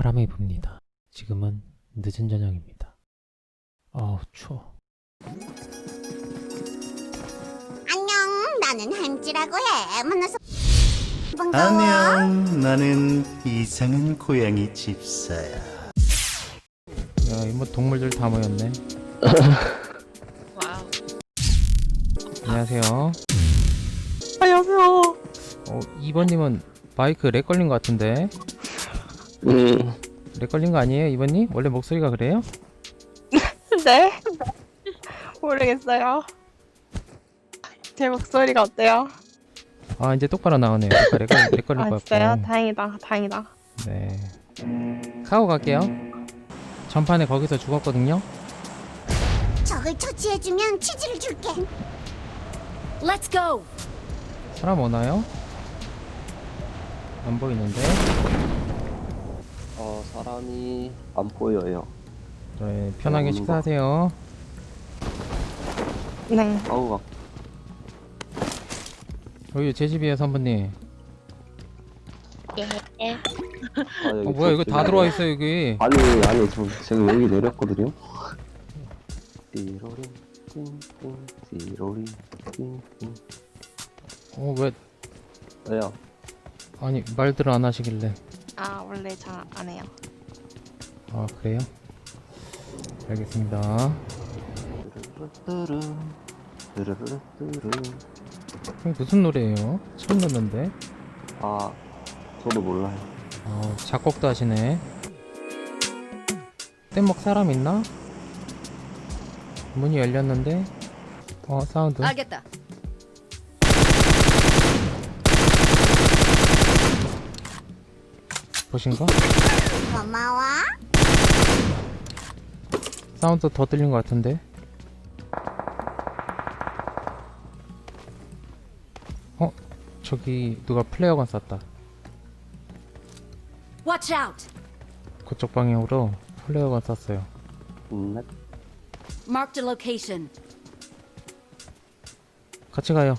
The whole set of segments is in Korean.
바람이 붑니다. 지금은 늦은 저녁입니다. 아우 추워. 안녕, 나는 햄찌라고 해. 만나서 반가워. 안녕, 나는 이상한 고양이 집사야. 야 이모 동물들 다 모였네. 와우. 안녕하세요. 안녕하세요. 어 2번님은 마이크 렉 걸린 것 같은데 음, 렉 걸린 거 아니에요 2번님? 원래 목소리가 그래요? 네. 모르겠어요. 제 목소리가 어때요? 아 이제 똑바로 나오네요. 아까 렉, 걸- 렉 걸린 아, 것 진짜요? 같고. 다행이다, 다행이다. 네. 카고 갈게요. 전판에 거기서 죽었거든요. 적을 처치해주면 치즈를 줄게. Let's go. 사람 오나요? 안 보이는데. 어 사람이 안 보여요. 네, 편하게 거. 식사하세요. 네. 아우 막 여기 제 집이에요, 선부님. 아, 여기 어, 뭐야 이거 다 들어와 있어 여기. 아니 아니 저 지금 여기 내렸거든요. 띠로리 띵띵 띠로리 띵띵 어 왜? 왜요? 아니 말들을 안 하시길래. 아, 원래 잘 안 해요. 아 그래요? 알겠습니다. 뚜루루뚜루 뚜루루뚜루 이게 무슨 노래예요? 처음 듣는데. 아 저도 몰라요. 어, 작곡도 하시네. 뗏목 사람 있나? 문이 열렸는데. 어 사운드. 알겠다. 보신가? 고마워. 사운드 더 들린 것 같은데. 어? 저기 누가 플레어건 쐈다. Watch out. 그쪽 방향으로 플레어건 쐈어요. 음, 네. Marked a location. 같이 가요.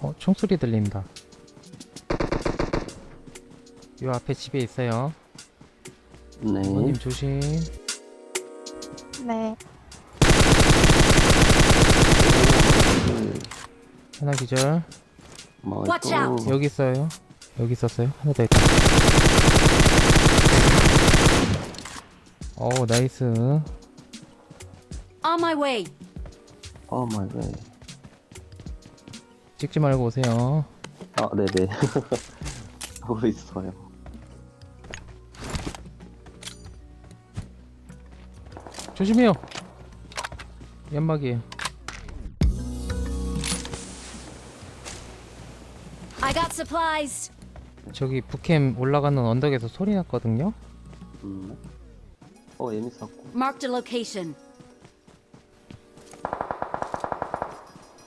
어, 총소리 들린다. 요 앞에 집에 있어요. 네. 어머님 조심. 네. 그, 하나 기절. 뭐 Watch 또 out. 여기 있어요. 여기 있었어요. 하나 더 있다. 오, 나이스. On my way. 어 마이 갓. 찍지 말고 오세요. 아 네네. 하고 있어요. 조심해요. 연막이에요. I got supplies. 저기 북캠 올라가는 언덕에서 소리 났거든요. 음. 네. 어 예미 쌌고. Marked a location.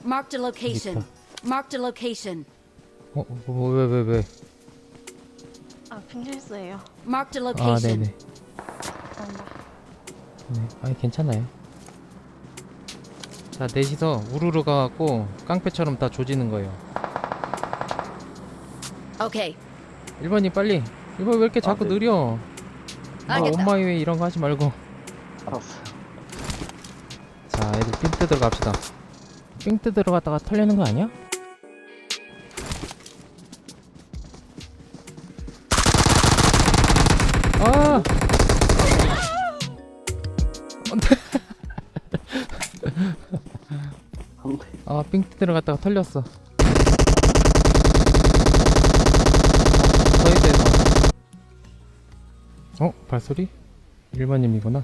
Marked a location. Marked a location. 어, 어, 왜, 왜, 왜? 아, 핑실수예요. Marked a 아, location. 네네. 네, 아니 괜찮아요. 자, 넷이서 우르르 가갖고 깡패처럼 다 조지는 거예요. Okay. 1번이 빨리. 1번 왜 이렇게 자꾸 네. 느려? 아, 알겠다. 엄마이웨이 이런 거 하지 말고. 알았어요. 자, 애들 삥 뜯으러 갑시다. 삥 뜯으러 갔다가 털리는 거 아니야? 안돼. 한 대. 아, 삥 뜯으러 갔다가 털렸어. 서해대에서. 어? 발소리? 일반님이구나.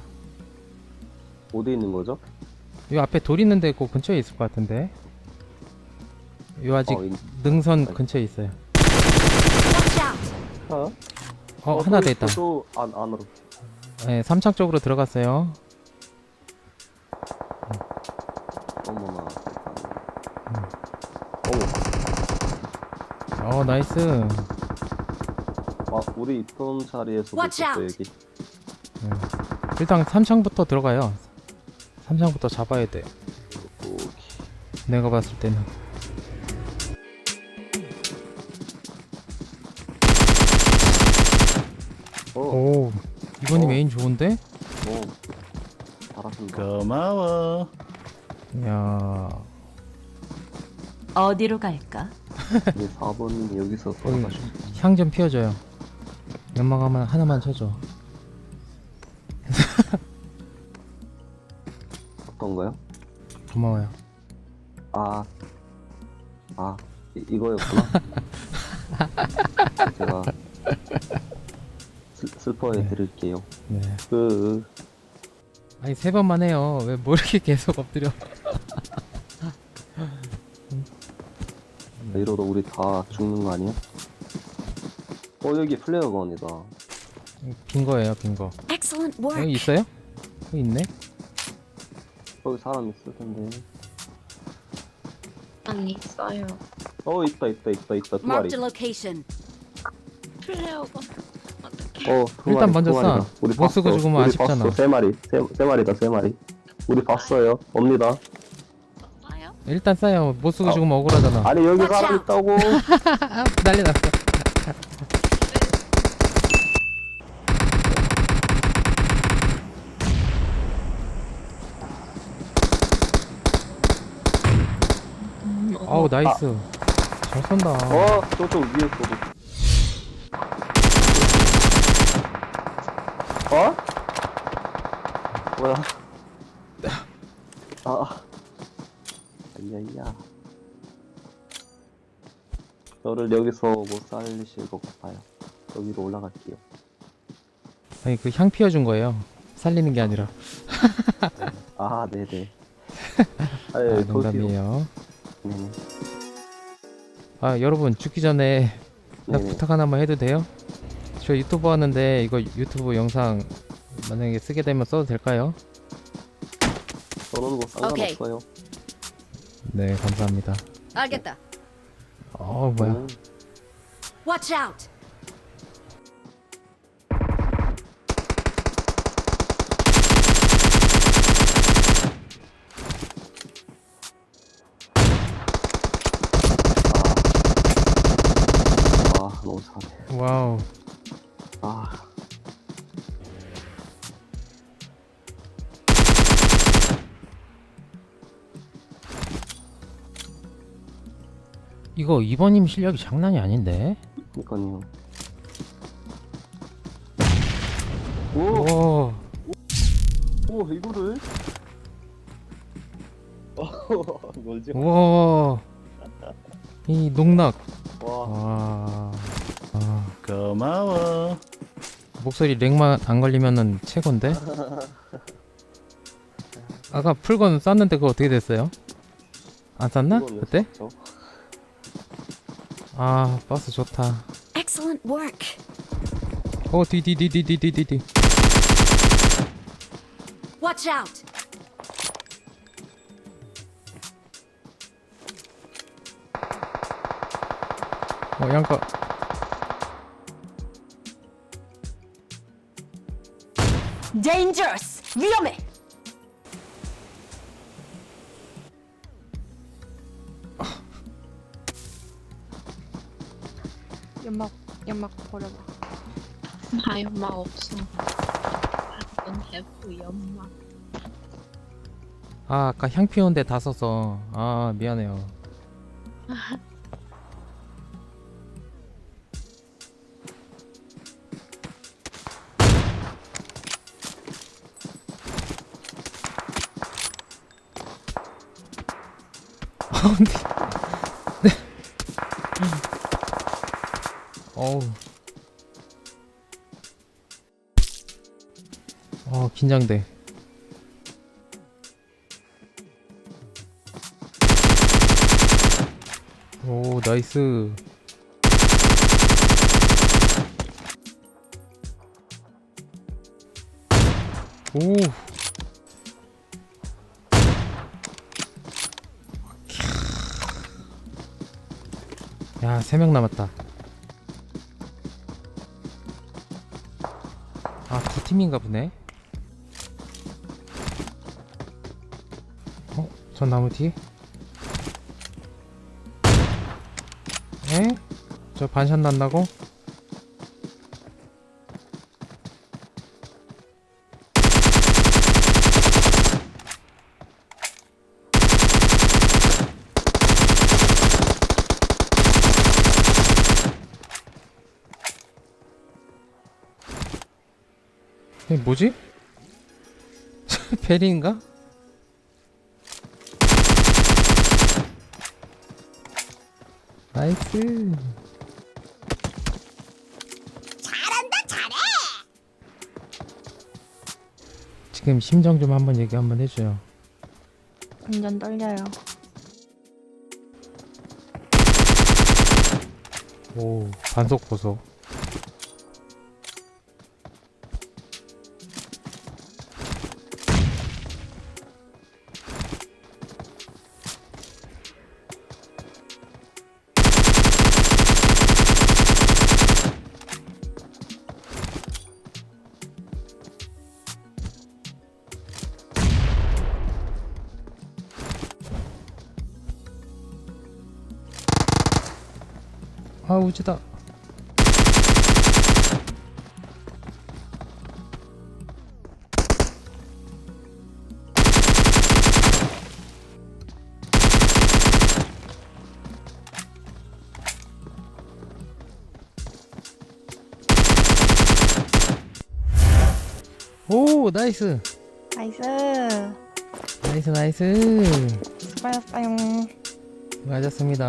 어디 있는 거죠? 이 앞에 돌 있는데 그 근처에 있을 것 같은데. 요 아직 어, 인- 능선 근처에 있어요. Watch out. 어? 어, 하나 또더 있다. 있어, 또 안, 안으로. 네, 삼창 쪽으로 들어갔어요. 어, 나이스. 아, 우리 있던 Watch 있었어, out. 여기. 일단 삼창부터 들어가요. 삼창부터 잡아야 돼. 오케이. 내가 봤을 때는. 어, 오 이번이 어. 메인 좋은데? 어. 잘하신다. 고마워. 야 어디로 갈까? 네, 4번님이 여기서 거기 돌아가셨어. 향좀 피워줘요 연막 하나, 하나만 쳐줘 어떤 거요? 고마워요 아, 아, 이, 이거였구나. 제가 슬, 슬퍼해 드릴게요. 네 그, 아니 세 번만 해요 왜 뭐 이렇게 계속 엎드려 이러다 우리 다 죽는 거 아니야? 어, 여기 플레어건이다. 빈 거예요 빈 거 Excellent work. 여기 있어요? 여기 있네 거기 사람 있을 텐데. 아니 있어요. 어, 있다, 있다, 있다, 있다. 두 마리. Marked a location. 플레어가 어떻게? 어, 두 일단 마리, 먼저 두. 마리다. 우리 못 쓰고 봤어. 죽으면 우리 아쉽잖아. 봤어. 세 마리, 세, 세 마리다, 세 마리. 우리 봤어요. 옵니다. 일단 싸요 못 쓰고 어. 죽으면 억울하잖아 아니, 여기 사람. 있다고. 아, 난리 났어 아우 나이스 잘 쏜다 어, 저쪽 위에 있어도. 어? 뭐야? 아, 아 야야. 저를 여기서 못 살리실 것 같아요. 여기로 올라갈게요. 아니 그 향 피워준 거예요 살리는 게 아니라 아, 네네. 아, 아, 예, 도시요. 농담이에요 네네. 아 여러분 죽기 전에 나 네네. 부탁 하나만 해도 돼요? 저 유튜버 하는데 이거 유튜브 영상 만약에 쓰게 되면 써도 될까요? 저는 뭐 상관없어요. 네 감사합니다 알겠다. 어 뭐야 음, Watch out. 아, 아, 너무. 와우 아, 이거 이번님 실력이 장난이 아닌데 그니까요. 오, 오 오, 이거를? 마. 우와 이 농락 와, 와 아, 고마워. 목소리 렉만 안 걸리면은 최고인데 아까 풀건 쐈는데 그거 어떻게 됐어요? 안왜 그때? 썼죠? 아 버스 좋다 Excellent work. 어 뒤 뒤 뒤 뒤 뒤 뒤 뒤뒤 Watch out. 어 양가 Dangerous. 위험해. 연막 연막 버려봐. 나 연막 없어. 넌 해부 연막. 아 아까 향 피우는데 다 써서 아 미안해요 아 근데 어 긴장돼 오 나이스 오 야, 세명 남았다. 아, 두 팀인가 보네. 전 나무 뒤. 에? 저 반샷 난다고? 뭐지? 베리인가? 나이스 잘한다 잘해. 지금 심정 좀 한번 얘기 한번 해줘요 완전 떨려요. 오 반속 보소 아 우지다 오 나이스 나이스. 나이스 나이스 수고하셨어요. 수고하셨습니다